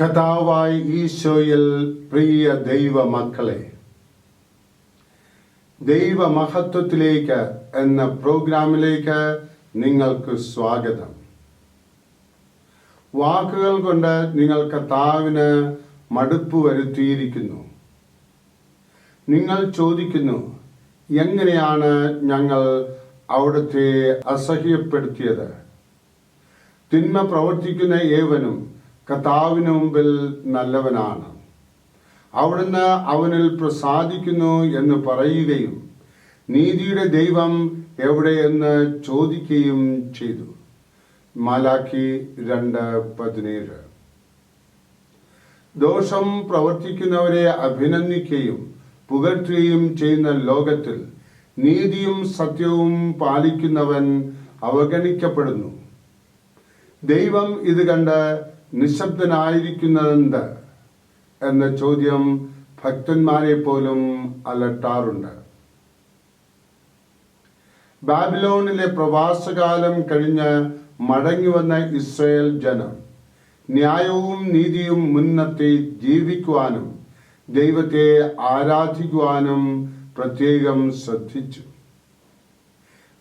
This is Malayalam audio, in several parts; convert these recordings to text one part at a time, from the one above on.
കഥാവായി ഈശോയിൽ പ്രിയ ദൈവ മക്കളെ ദൈവ മഹത്വത്തിലേക്ക് എന്ന പ്രോഗ്രാമിലേക്ക് നിങ്ങൾക്ക് സ്വാഗതം. വാക്കുകൾ കൊണ്ട് നിങ്ങൾ കർത്താവിന് മടുപ്പ് വരുത്തിയിരിക്കുന്നു. നിങ്ങൾ ചോദിക്കുന്നു എങ്ങനെയാണ് ഞങ്ങൾ അവിടുത്തെ അസഹ്യപ്പെടുത്തിയത്? തിന്മ പ്രവർത്തിക്കുന്ന ഏവനും കർത്താവിന് മുമ്പിൽ നല്ലവനാണ്. അവിടുന്ന് അവനിൽ പ്രസാദിക്കുന്നു എന്ന് പറയുകയും നീതിയുടെ ദൈവം എവിടെയെന്ന് ചോദിക്കുകയും ചെയ്തു. മാലാഖി രണ്ട് പതിനേഴ്. ദോഷം പ്രവർത്തിക്കുന്നവരെ അഭിനന്ദിക്കുകയും പുകഴ്ത്തുകയും ചെയ്യുന്ന ലോകത്തിൽ നീതിയും സത്യവും പാലിക്കുന്നവൻ അവഗണിക്കപ്പെടുന്നു. ദൈവം ഇത് കണ്ട് നിശബ്ദനായിരിക്കുന്നതെന്ത് എന്ന ചോദ്യം ഭക്തന്മാരെ പോലും അലട്ടാറുണ്ട്. ബാബിലോണിലെ പ്രവാസകാലം കഴിഞ്ഞ് മടങ്ങി വന്ന ഇസ്രയേൽ ജനം ന്യായവും നീതിയും മുൻനിർത്തി ജീവിക്കുവാനും ദൈവത്തെ ആരാധിക്കുവാനും പ്രത്യേകം ശ്രദ്ധിച്ചു.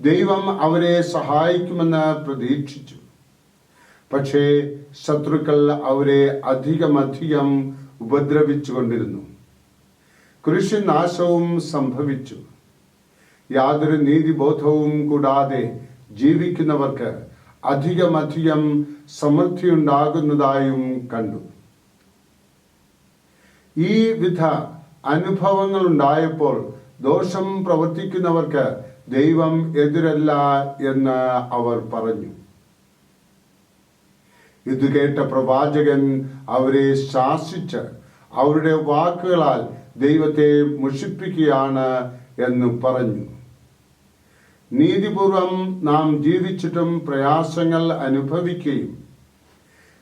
ദൈവം അവരെ സഹായിക്കുമെന്ന് പ്രതീക്ഷിച്ചു. പക്ഷേ ശത്രുക്കൾ അവരെ അധികമധികം ഉപദ്രവിച്ചുകൊണ്ടിരുന്നു. കൃഷിനാശവും സംഭവിച്ചു. യാതൊരു നീതിബോധവും കൂടാതെ ജീവിക്കുന്നവർക്ക് അധികമധികം സമൃദ്ധിയുണ്ടാകുന്നതായും കണ്ടു. ഈ വിധ അനുഭവങ്ങൾ ഉണ്ടായപ്പോൾ ദോഷം പ്രവർത്തിക്കുന്നവർക്ക് ദൈവം എതിരല്ല എന്ന് അവർ പറഞ്ഞു. ഇത് കേട്ട പ്രവാചകൻ അവരെ ശാസിച്ച് അവരുടെ വാക്കുകളാൽ ദൈവത്തെ മുഷിപ്പിക്കുകയാണ് എന്ന് പറഞ്ഞു. നീതിപൂർവം നാം ജീവിച്ചിട്ടും പ്രയാസങ്ങൾ അനുഭവിക്കുകയും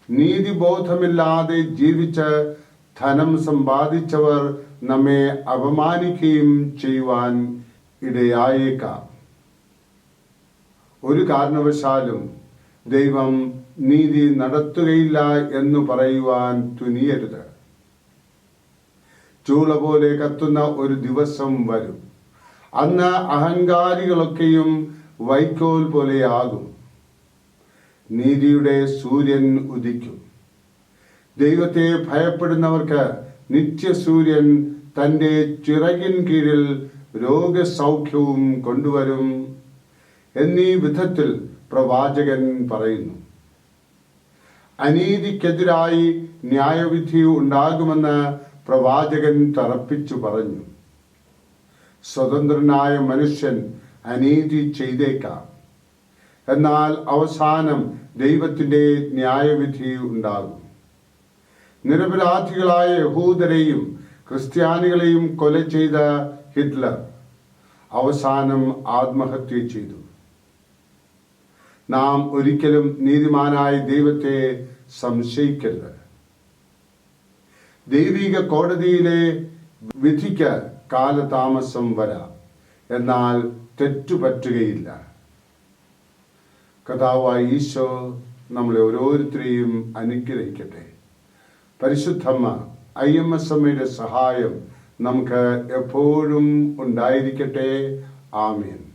നീതിബോധമില്ലാതെ ജീവിച്ച് ധനം സമ്പാദിച്ചവർ നമ്മെ അപമാനിക്കുകയും ചെയ്യുവാൻ ഇടയായേക്കാം. ഒരു കാരണവശാലും ദൈവം നീതി നടത്തുകയില്ല എന്ന് പറയുവാൻ തുനിയരുത്. ചൂള പോലെ കത്തുന്ന ഒരു ദിവസം വരും. അന്ന് അഹങ്കാരികളൊക്കെയും വൈക്കോൽ പോലെയാകും. നീതിയുടെ സൂര്യൻ ഉദിക്കും. ദൈവത്തെ ഭയപ്പെടുന്നവർക്ക് നിത്യസൂര്യൻ തന്റെ ചിറകിൻ കീഴിൽ രോഗസൗഖ്യവും കൊണ്ടുവരും എന്നീ വിധത്തിൽ പ്രവാചകൻ പറയുന്നു. അനീതിക്കെതിരായി ന്യായവിധി ഉണ്ടാകുമെന്ന് പ്രവാചകൻ തറപ്പിച്ചു പറഞ്ഞു. സ്വതന്ത്രനായ മനുഷ്യൻ അനീതി ചെയ്തേക്കാം. എന്നാൽ അവസാനം ദൈവത്തിന്റെ ന്യായവിധി ഉണ്ടാകും. നിരപരാധികളായ യഹൂദരെയും ക്രിസ്ത്യാനികളെയും കൊല ചെയ്ത ഹിറ്റ്ലർ അവസാനം ആത്മഹത്യ ചെയ്തു. നാം ഒരിക്കലും നീതിമാനായ ദൈവത്തെ സംശയിക്കരുത്. ദൈവിക കോടതിയിലെ വിധിക്ക് കാലതാമസം വരാം. എന്നാൽ തെറ്റുപറ്റുകയില്ല കഥാവായ ഈശോ നമ്മളെ ഓരോരുത്തരെയും അനുഗ്രഹിക്കട്ടെ. പരിശുദ്ധമ്മ ഐ എം എസ് എമ്മയുടെ സഹായം നമുക്ക് എപ്പോഴും ഉണ്ടായിരിക്കട്ടെ. ആമീൻ.